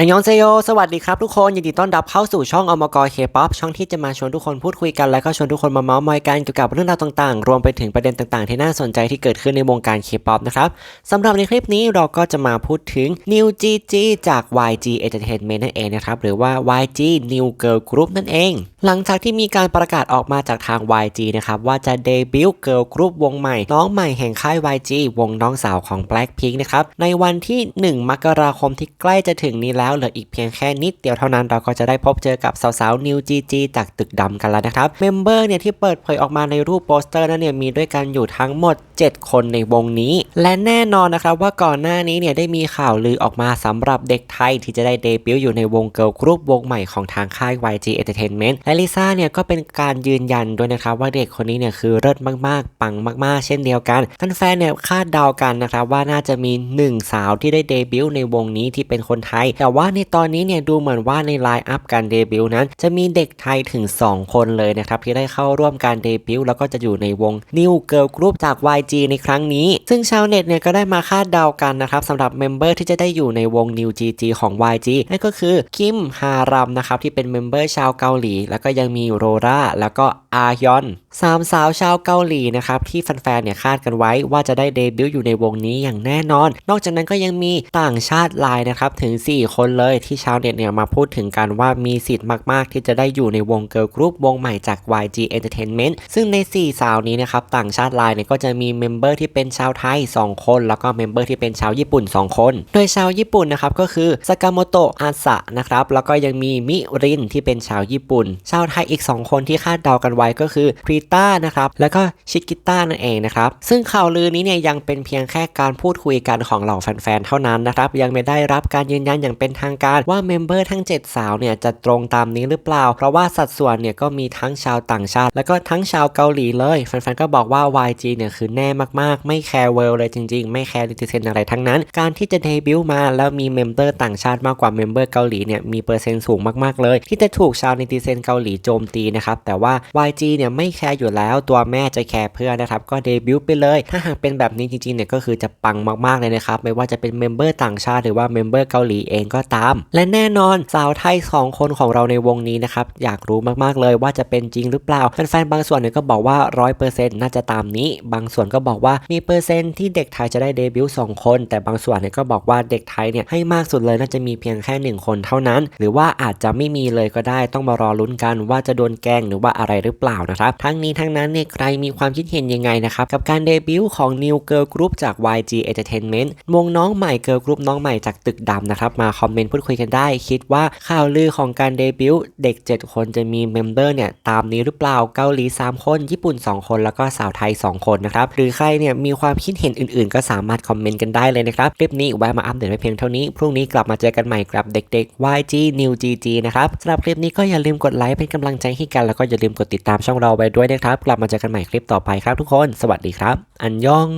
อันยองเซโย สวัสดีครับทุกคน ยินดีต้อนรับเข้าสู่ช่องอมกรเคป๊อปช่องที่จะมาชวนทุกคนพูดคุยกันและก็ชวนทุกคนมาเมาส์มอยกันเกี่ยวกับเรื่องราวต่างๆ รวมไปถึงประเด็นต่างๆ ที่น่าสนใจที่เกิดขึ้นในวงการเคป๊อปนะครับสำหรับในคลิปนี้เราก็จะมาพูดถึง New GG จาก YG Entertainment นั่นเองนะครับ หรือว่า YG New Girl Group นั่นเองหลังจากที่มีการประกาศออกมาจากทาง YG นะครับว่าจะเดบิวต์ Girl Group วงใหม่ น้องใหม่แห่งค่าย YG วงน้องสาวของ Blackpink นะครับในวันที่ 1 มกราคมที่ใกล้จะถึงนี้แล้วเหลืออีกเพียงแค่นิดเดียวเท่านั้นเราก็จะได้พบเจอกับสาวๆ New GG จากตึกดำกันแล้วนะครับเมมเบอร์เนี่ยที่เปิดเผยออกมาในรูปโปสเตอร์นั้นเนี่ยมีด้วยกันอยู่ทั้งหมด 7 คนในวงนี้ และแน่นอนนะครับว่าก่อนหน้านี้เนี่ยได้มีข่าวลือออกมาสำหรับเด็กไทยที่จะได้เดบิวต์อยู่ในวงเกิร์ลกรุ๊ปวงใหม่ของทางค่าย YG Entertainment และลิซ่าเนี่ยก็เป็นการยืนยันด้วยนะครับว่าเด็กคนนี้เนี่ยคือเลิศมากๆ ปังมากๆ เช่นเดียวกันแฟนๆเนี่ยคาดเดากันนะครับว่าน่าจะมีหนึ่งสาวที่ได้เดบิวต์ในวงนี้ที่เป็นคนไทย แต่ว่าในตอนนี้เนี่ยดูเหมือนว่าในไลน์อัพการเดบิวต์นั้น จะมีเด็กไทยถึง 2 คนเลยนะครับที่ได้เข้าร่วมการเดบิวต์แล้วก็จะอยู่ในวง New Girl Group จาก YG ในครั้งนี้ ซึ่งชาวเน็ตเนี่ยก็ได้มาคาดเดากันนะครับสำหรับเมมเบอร์ที่จะได้อยู่ในวง New GG ของ YG นั่นก็คือคิมฮารัมนะครับที่เป็นเมมเบอร์ชาวเกาหลีแลวก็ยังมีโรราแล้วก็อายอนสามสาวชาวเกาหลีนะครับที่แฟนๆเนี่ยคาดกันไว้ว่าจะได้เดบิวต์อยู่ในวงนี้อย่างแน่นอน นอกจากนั้นก็ยังมีต่างชาติลายนะครับถึง 4 คนเลยที่ชาวเน็ตเนี่ยมาพูดถึงกันว่ามีสิทธิ์มากๆ ที่จะได้อยู่ในวงเกิร์ลกรุ๊ปวงใหม่จาก YG Entertainment ซึ่งใน 4 สาวนี้นะครับต่างชาติลายเนี่ยก็จะมีเมมเบอร์ที่เป็นชาวไทย 2 คน แล้วก็เมมเบอร์ที่เป็นชาวญี่ปุ่น 2 คน โดยชาวญี่ปุ่นนะครับก็คือสกาโมโตะอาสะนะครับแล้วก็ยังมีมิรินที่เป็นชาวญี่ปุ่นชาวไทยอีก 2 คนที่คาดเดากันไว้ก็คือพรีต้านะครับแล้วก็ชิกิต้านั่นเองนะครับซึ่งข่าวลือนี้เนี่ยยังเป็นเพียงแค่การพูดคุยกันของเหล่าแฟนๆเท่านั้นนะครับยังไม่ได้รับการยืนยันอย่างเป็นทางการว่าเมมเบอร์ทั้ง 7 สาวเนี่ยจะตรงตามนี้หรือเปล่า เพราะว่าสัดส่วนเนี่ยก็มีทั้งชาวต่างชาติ แล้วก็ทั้งชาวเกาหลีเลยแฟนๆก็บอกว่า YG เนี่ยคือแน่มากๆ ไม่แคร์เวิลด์เลยจริงๆ ไม่แคร์ลิติเซนอะไรทั้งนั้น การที่จะเดบิวต์มาแล้วมีเมมเบอร์ต่างชาติมากกว่าเมมเบอร์เกาหลีเนี่ยมีเปอร์เซ็นต์สูงมากๆเลย ที่จะถูกชาวนิติเซนเกาหลีโจมตีนะครับแต่ว่า YG เนี่ยไม่แคร์อยู่แล้วตัวแม่จะแคร์เพื่อนนะครับก็เดบิวต์ไปเลย ถ้าหากเป็นแบบนี้จริงๆเนี่ยก็คือจะปังมากๆเลยนะครับไม่ว่าจะเป็นเมมเบอร์ต่างชาติหรือว่าเมมเบอร์เกาหลีเองก็ตาม และแน่นอนสาวไทย 2 คนของเราในวงนี้นะครับอยากรู้มากๆเลยว่าจะเป็นจริงหรือเปล่าแฟนๆบางส่วนเนี่ยก็บอกว่า 100%น่าจะตามนี้ บางส่วนก็บอกว่ามีเปอร์เซ็นต์ที่เด็กไทยจะได้เดบิวต์2คน แต่บางส่วนเนี่ยก็บอกว่าเด็กไทยเนี่ยให้มากสุดเลยน่าจะมีเพียงแค่ 1 คนเท่านั้น หรือว่าอาจจะไม่มีเลยก็ได้ต้องมารอลุ้นกันว่าจะโดนแกล้งหรือว่าอะไรหรือเปล่านะครับ ทั้งนี้ทั้งนั้นเนี่ยใครมีความคิดเห็นยังไงนะครับ กับการเดบิวต์ของ New Girl Group จาก YG Entertainment วงน้องใหม่ Girl Group น้องใหม่จากตึกดำนะครับ มาคอมเมนต์พูดคุยกันได้ คิดว่าข่าวลือของการเดบิวต์เด็ก 7 คนจะมีเมมเบอร์เนี่ยตามนี้หรือเปล่าเกาหลี 3 คน ญี่ปุ่น 2 คนแล้วก็สาวไทย 2 คนนะครับหรือใครเนี่ยมีความคิดเห็นอื่นๆ ก็สามารถคอมเมนต์กันได้เลยนะครับคลิปนี้แวะมาอัปเดตไว้เพียงเท่านี้พรุ่งนี้กลับมาเจอกันใหม่กับเด็กๆ YG New GG นะครับสำหรับคลิปนี้ก็อย่าลืมกดไลค์เป็นกำลังใจให้กันแล้วก็อย่าลืมกดติดตามช่องเราไว้ด้วยนะครับ กลับมาเจอกันใหม่คลิปต่อไปครับทุกคน สวัสดีครับ อันยอง